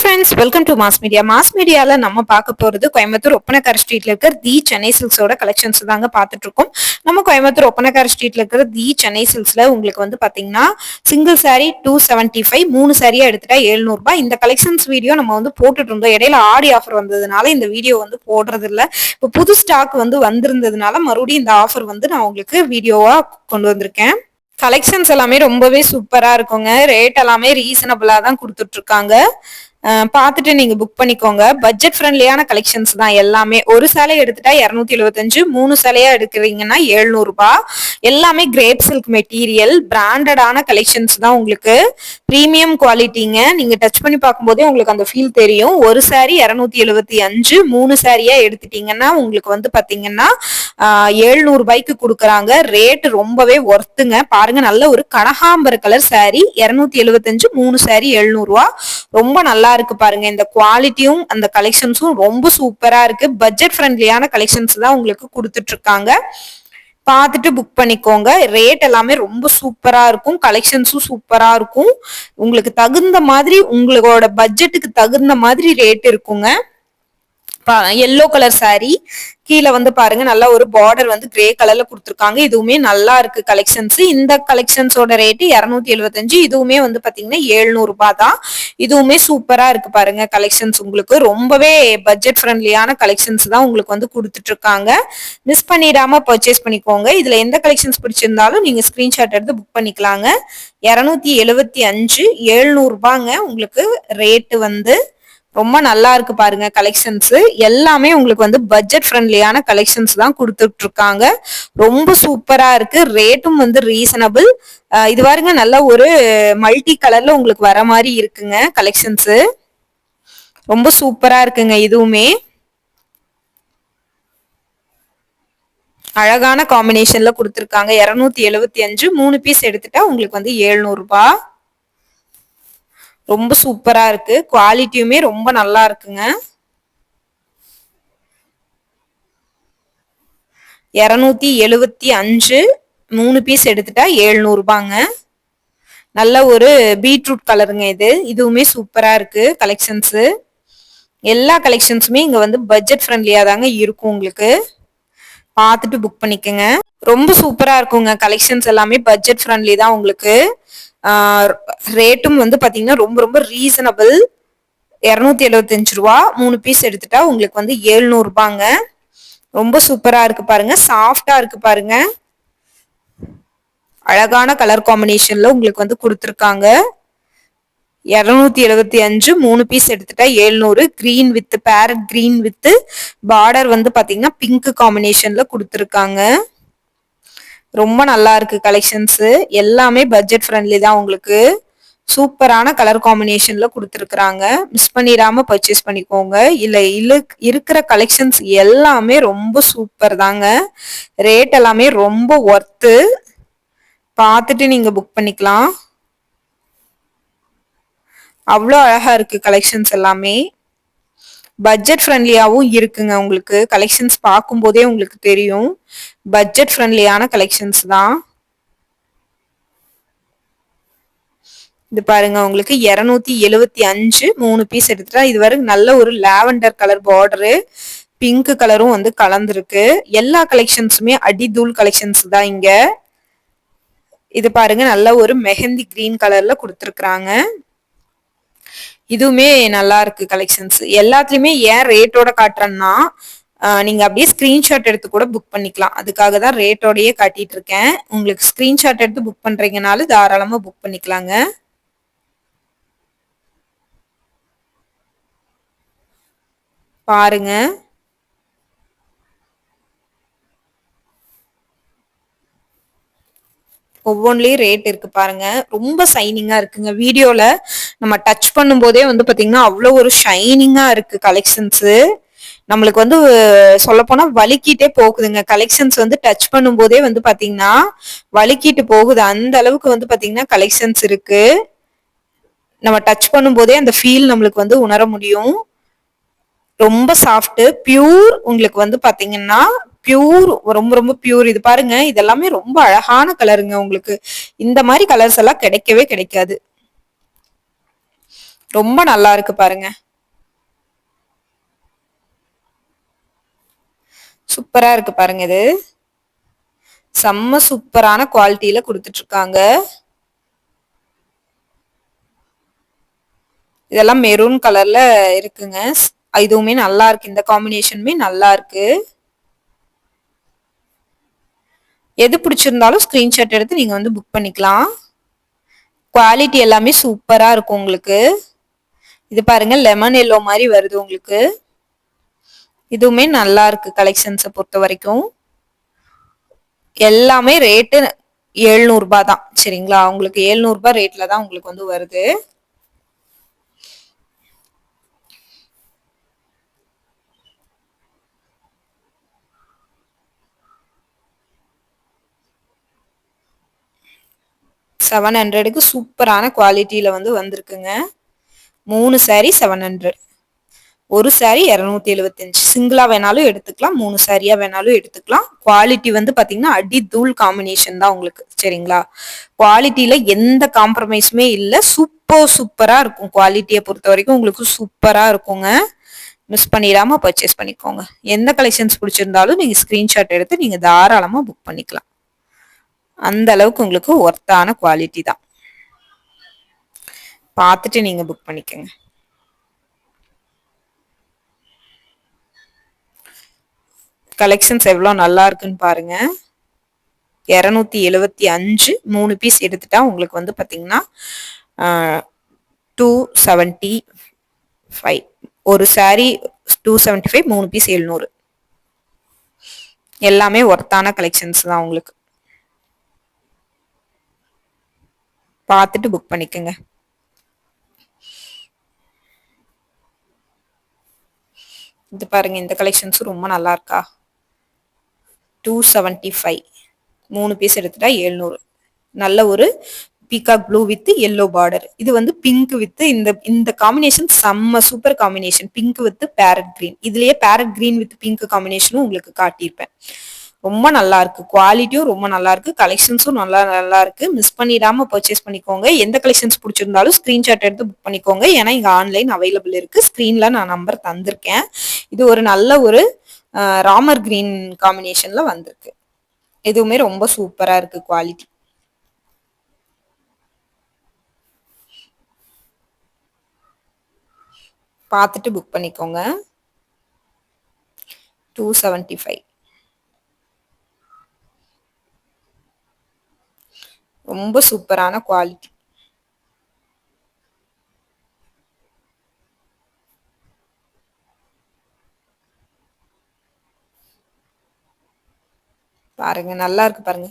Friends welcome to mass media mass மீடியாவில் நம்ம பார்க்க போகிறது கோயம்புத்தூர் ஒப்பனக்கார ஸ்ட்ரீட்ல இருக்கிற தி சென்னை சில்க்ஸோட கலெக்ஷன்ஸ் தாங்க பார்த்துட்டு இருக்கோம். நம்ம கோயம்புத்தூர் ஒப்பனக்கார ஸ்ட்ரீட்டில் இருக்கிற தி சென்னை சில்ஸில் உங்களுக்கு வந்து பார்த்தீங்கன்னா single sari two seventy five மூணு சாரியா எடுத்துட்டா எழுநூறுபா. இந்த கலெக்ஷன்ஸ் வீடியோ நம்ம வந்து போட்டுட்டு இருந்தோம். இடையில ஆடி ஆஃபர் வந்ததுனால இந்த வீடியோ வந்து போடுறது இல்லை இப்போ புது ஸ்டாக் வந்து வந்திருந்ததுனால மறுபடியும் இந்த ஆஃபர் வந்து நான் உங்களுக்கு வீடியோவாக கொண்டு வந்திருக்கேன். கலெக்ஷன்ஸ் எல்லாமே ரொம்பவே சூப்பரா இருக்குங்க. ரேட் எல்லாமே ரீசனபிளா தான் கொடுத்துட்டு இருக்காங்க. பார்த்துட்டு நீங்க புக் பண்ணிக்கோங்க. பட்ஜெட் ஃப்ரெண்ட்லியான கலெக்ஷன்ஸ் தான் எல்லாமே. ஒரு சேலை எடுத்துட்டா இரநூத்தி எழுபத்தஞ்சு மூணு சேலையா எடுக்கிறீங்கன்னா எழுநூறுபா. எல்லாமே கிரேப் சில்க் மெட்டீரியல் பிராண்டடான கலெக்ஷன்ஸ் தான் உங்களுக்கு. ப்ரீமியம் குவாலிட்டிங்க நீங்க டச் பண்ணி பார்க்கும்போதே உங்களுக்கு அந்த ஃபீல் தெரியும். ஒரு சாரி இரநூத்தி எழுபத்தி அஞ்சு மூணு சாரியா எடுத்துட்டீங்கன்னா உங்களுக்கு வந்து பாத்தீங்கன்னா எழுநூறு ரூபாய்க்கு கொடுக்குறாங்க. ரேட் ரொம்பவே ஒர்த்துங்க பாருங்க நல்ல ஒரு கனகாம்பர கலர் சாரி இரநூத்தி எழுபத்தஞ்சு மூணு சாரி எழுநூறுவா. ரொம்ப நல்லா இருக்கு பாருங்க. இந்த குவாலிட்டியும் அந்த கலெக்ஷன்ஸும் ரொம்ப சூப்பரா இருக்கு. பட்ஜெட் ஃப்ரெண்ட்லியான கலெக்ஷன்ஸ் தான் உங்களுக்கு கொடுத்துட்டு இருக்காங்க பார்த்துட்டு புக் பண்ணிக்கோங்க. ரேட் எல்லாமே ரொம்ப சூப்பரா இருக்கும். கலெக்ஷன்ஸும் சூப்பரா இருக்கும். உங்களுக்கு தகுந்த மாதிரி உங்களோட பட்ஜெட்டுக்கு தகுந்த மாதிரி ரேட் இருக்குங்க. Yellow colour saree. கீழே வந்து பாருங்க நல்லா ஒரு பார்டர் வந்து கிரே கலர்ல கொடுத்துருக்காங்க. இதுவுமே நல்லா இருக்கு கலெக்ஷன்ஸ் இந்த கலெக்ஷன்ஸோட ரேட்டு இரநூத்தி எழுபத்தஞ்சு இதுவுமே வந்து பாத்தீங்கன்னா 700 ரூபாய் தான். இதுவுமே சூப்பரா இருக்கு பாருங்க கலெக்ஷன்ஸ் உங்களுக்கு. ரொம்பவே பட்ஜெட் ஃப்ரெண்ட்லியான கலெக்ஷன்ஸ் தான் உங்களுக்கு வந்து கொடுத்துட்டு இருக்காங்க மிஸ் பண்ணிடாம பர்ச்சேஸ் பண்ணிக்கோங்க. இதுல எந்த கலெக்ஷன்ஸ் பிடிச்சிருந்தாலும் நீங்க ஸ்கிரீன்ஷாட் எடுத்து புக் பண்ணிக்கலாங்க. இரநூத்தி எழுபத்தி அஞ்சு எழுநூறு ரூபாங்க உங்களுக்கு ரேட்டு வந்து. ரொம்ப நல்லா இருக்கு பாருங்க கலெக்ஷன்ஸ் எல்லாமே உங்களுக்கு வந்து பட்ஜெட் ஃப்ரெண்ட்லியான கலெக்ஷன்ஸ் தான் கொடுத்துட்டு இருக்காங்க ரொம்ப சூப்பரா இருக்கு. ரேட்டும் வந்து ரீசனபிள் இது பாருங்க நல்ல ஒரு மல்டி கலர்ல உங்களுக்கு வர மாதிரி இருக்குங்க கலெக்ஷன்ஸ் ரொம்ப சூப்பரா இருக்குங்க இதுவுமே. அழகான காம்பினேஷன்ல கொடுத்துருக்காங்க. இரநூத்தி எழுபத்தி அஞ்சு மூணு பீஸ் எடுத்துட்டா உங்களுக்கு வந்து 700 ரூபாய். ரொம்ப சூப்பரா இருக்கு. குவாலிட்டியுமே ரொம்ப நல்லா இருக்குங்க. இரநூத்தி எழுவத்தி அஞ்சு. மூணு பீஸ் எடுத்துட்டா ஏழ்நூறுபாங்க நல்ல ஒரு பீட்ரூட் கலருங்க இது. இதுவுமே சூப்பரா இருக்கு கலெக்ஷன்ஸு எல்லா கலெக்ஷன்ஸுமே இங்க வந்து பட்ஜெட் ஃப்ரெண்ட்லியா தாங்க இருக்கும் உங்களுக்கு. பார்த்துட்டு புக் பண்ணிக்கோங்க. ரொம்ப சூப்பரா இருக்குங்க. கலெக்ஷன்ஸ் எல்லாமே பட்ஜெட் ஃப்ரெண்ட்லி தான் உங்களுக்கு. ரேட்டும் வந்து பார்த்தீங்கன்னா ரொம்ப ரொம்ப ரீசனபிள் இரநூத்தி எழுபத்தஞ்சு ரூபா. மூணு பீஸ் எடுத்துட்டா உங்களுக்கு வந்து ஏழ்நூறுபாங்க ரொம்ப சூப்பராக இருக்கு பாருங்க. சாஃப்டாக இருக்கு பாருங்க. அழகான கலர் காம்பினேஷன்ல உங்களுக்கு வந்து கொடுத்துருக்காங்க. இரநூத்தி எழுபத்தி அஞ்சு மூணு பீஸ் எடுத்துட்டா 700 green with parrot green with border வந்து பாத்தீங்கன்னா பிங்க் காம்பினேஷன்ல கொடுத்துருக்காங்க. ரொம்ப நல்லா இருக்கு கலெக்ஷன்ஸ் எல்லாமே பட்ஜெட் ஃப்ரெண்ட்லி தான் உங்களுக்கு. சூப்பரான கலர் காம்பினேஷன்ல கொடுத்துருக்குறாங்க. மிஸ் பண்ணிடாம பர்ச்சேஸ் பண்ணிக்கோங்க. இல்ல இல்ல இருக்கிற கலெக்ஷன்ஸ் எல்லாமே ரொம்ப சூப்பர் தாங்க. ரேட் எல்லாமே ரொம்ப ஒர்த்து பார்த்துட்டு நீங்க புக் பண்ணிக்கலாம். அவ்வளோ அழகா இருக்கு கலெக்ஷன்ஸ் எல்லாமே. பட்ஜெட் ஃப்ரெண்ட்லியாகவும் இருக்குங்க. உங்களுக்கு கலெக்ஷன்ஸ் பார்க்கும்போதே உங்களுக்கு தெரியும். பட்ஜெட் ஃப்ரெண்ட்லியான கலெக்ஷன்ஸ் தான். இது பாருங்க உங்களுக்கு இரநூத்தி எழுவத்தி அஞ்சு மூணு பீஸ் எடுத்துட்டா இது வரைக்கும் நல்ல ஒரு லாவெண்டர் கலர் பார்டரு பிங்க் கலரும் வந்து கலந்துருக்கு. எல்லா கலெக்ஷன்ஸுமே அடிதூள் கலெக்ஷன்ஸ் தான் இங்க. இது பாருங்க நல்ல ஒரு மெஹந்தி கிரீன் கலர்ல கொடுத்துருக்குறாங்க. இதுவுமே நல்லா இருக்கு கலெக்ஷன்ஸ் எல்லாத்துலயுமே ஏன் ரேட்டோட காட்டுறேன்னா நீங்க அப்படியே ஸ்கிரீன்ஷாட் எடுத்து கூட புக் பண்ணிக்கலாம். அதுக்காக தான் ரேட்டோடயே காட்டிட்டு இருக்கேன். உங்களுக்கு ஸ்கிரீன்ஷாட் எடுத்து புக் பண்றீங்கனாலும் தாராளமா புக் பண்ணிக்கலாங்க. பாருங்க. ஒவ்வொன்றிலையும் ரேட் இருக்கு பாருங்க. ரொம்ப சைனிங்கா இருக்குங்க. வீடியோல நம்ம டச் பண்ணும்போதே வந்து பாத்தீங்கன்னா அவ்வளோ ஒரு ஷைனிங்கா இருக்கு கலெக்ஷன்ஸ் நம்மளுக்கு வந்து சொல்ல போனா வலிக்கிட்டே போகுதுங்க. கலெக்ஷன்ஸ் வந்து டச் பண்ணும்போதே வந்து பாத்தீங்கன்னா வலிக்கிட்டு போகுது. அந்த அளவுக்கு வந்து பாத்தீங்கன்னா கலெக்ஷன்ஸ் இருக்கு. நம்ம டச் பண்ணும்போதே அந்த ஃபீல் நம்மளுக்கு வந்து உணர முடியும். ரொம்ப சாஃப்ட் பியூர் உங்களுக்கு வந்து பாத்தீங்கன்னா பியூர் ரொம்ப ரொம்ப பியூர் இது பாருங்க இதெல்லாமே ரொம்ப அழகான கலருங்க உங்களுக்கு. இந்த மாதிரி கலர்ஸ் எல்லாம் கிடைக்கவே கிடைக்காது. ரொம்ப நல்லா இருக்கு பாருங்க. சூப்பரா இருக்கு பாருங்க இது. செம்ம சூப்பரான குவாலிட்டியில கொடுத்துட்டு இருக்காங்க இதெல்லாம் மெரூன் கலர்ல இருக்குங்க. இதுவுமே நல்லா இருக்கு. இந்த காம்பினேஷனுமே நல்லா இருக்கு. எது பிடிச்சிருந்தாலும் ஸ்க்ரீன்ஷாட் எடுத்து நீங்கள் வந்து புக் பண்ணிக்கலாம். குவாலிட்டி எல்லாமே சூப்பராக இருக்கும் உங்களுக்கு. இது பாருங்க லெமன் எல்லோ மாதிரி வருது உங்களுக்கு. இதுவுமே நல்லா இருக்கு கலெக்ஷன்ஸை பொறுத்த வரைக்கும். எல்லாமே ரேட்டு எழுநூறுபா தான். சரிங்களா? உங்களுக்கு எழுநூறுபா ரேட்டில் தான் உங்களுக்கு வந்து வருது. செவன் ஹண்ட்ரடுக்கு சூப்பரான குவாலிட்டியில் வந்து வந்திருக்குங்க. மூணு சாரீ செவன் ஹண்ட்ரட் ஒரு சாரீ இரநூத்தி எழுபத்தஞ்சு சிங்கிளாக வேணாலும் எடுத்துக்கலாம் மூணு சாரியாக வேணாலும் எடுத்துக்கலாம். குவாலிட்டி வந்து பார்த்தீங்கன்னா அடி தூள் காம்பினேஷன் தான் உங்களுக்கு சரிங்களா? குவாலிட்டியில் எந்த காம்ப்ரமைஸுமே இல்லை. சூப்பர் சூப்பராக இருக்கும் குவாலிட்டியை பொறுத்த வரைக்கும் உங்களுக்கு சூப்பராக இருக்குங்க. மிஸ் பண்ணிடாம பர்ச்சேஸ் பண்ணிக்கோங்க. எந்த கலெக்ஷன்ஸ் பிடிச்சிருந்தாலும் நீங்கள் ஸ்க்ரீன்ஷாட் எடுத்து நீங்கள் தாராளமாக புக் பண்ணிக்கலாம். அந்த அளவுக்கு உங்களுக்கு ஒர்த்தான குவாலிட்டி தான். பார்த்துட்டு நீங்க புக் பண்ணிக்கோங்க. கலெக்ஷன்ஸ் எவ்வளோ நல்லா இருக்குன்னு பாருங்க. இரநூத்தி எழுவத்தி அஞ்சு மூணு பீஸ் எடுத்துட்டா உங்களுக்கு வந்து பார்த்தீங்கன்னா டூ செவன்ட்டி ஃபைவ் ஒரு சாரி டூ செவன்ட்டி ஃபைவ் மூணு பீஸ் எழுநூறு. எல்லாமே ஒர்த்தான கலெக்ஷன்ஸ் தான் உங்களுக்கு. பார்த்துட்டு புக் பண்ணிக்கோங்க. இது பாருங்க இந்த கலெக்ஷன்ஸும் ரொம்ப நல்லா இருக்கா? டூ செவன்ட்டி ஃபைவ் மூணு பீஸ் எடுத்துட்டா எழுநூறு. நல்ல ஒரு peacock blue with yellow border இது வந்து பிங்க் வித் இந்த இந்த காம்பினேஷன் செம்ம super combination pink with parrot green இதுலயே பேரட் கிரீன் வித் பிங்க் காம்பினேஷனும் உங்களுக்கு காட்டியிருப்பேன். ரொம்ப நல்லா இருக்கு. குவாலிட்டியும் ரொம்ப நல்லா இருக்கு. கலெக்ஷன்ஸும் நல்லா நல்லா இருக்கு. மிஸ் பண்ணிடாம பர்ச்சேஸ் பண்ணிக்கோங்க. எந்த கலெக்ஷன்ஸ் பிடிச்சிருந்தாலும் ஸ்கிரீன்ஷாட் எடுத்து புக் பண்ணிக்கோங்க. ஏன்னா இங்க ஆன்லைன் அவைலபிள் இருக்கு. ஸ்கிரீன்ல நான் நம்பர் தந்திருக்கேன். இது ஒரு நல்ல ஒரு ராமர் கிரீன் காம்பினேஷன்ல வந்திருக்கு. எதுவுமே ரொம்ப சூப்பரா இருக்கு குவாலிட்டி பார்த்துட்டு புக் பண்ணிக்கோங்க. டூ செவன்டி ஃபைவ் ரொம்ப சூப்பரான குவாலிட்டி. பாருங்க நல்லா இருக்கு பாருங்க.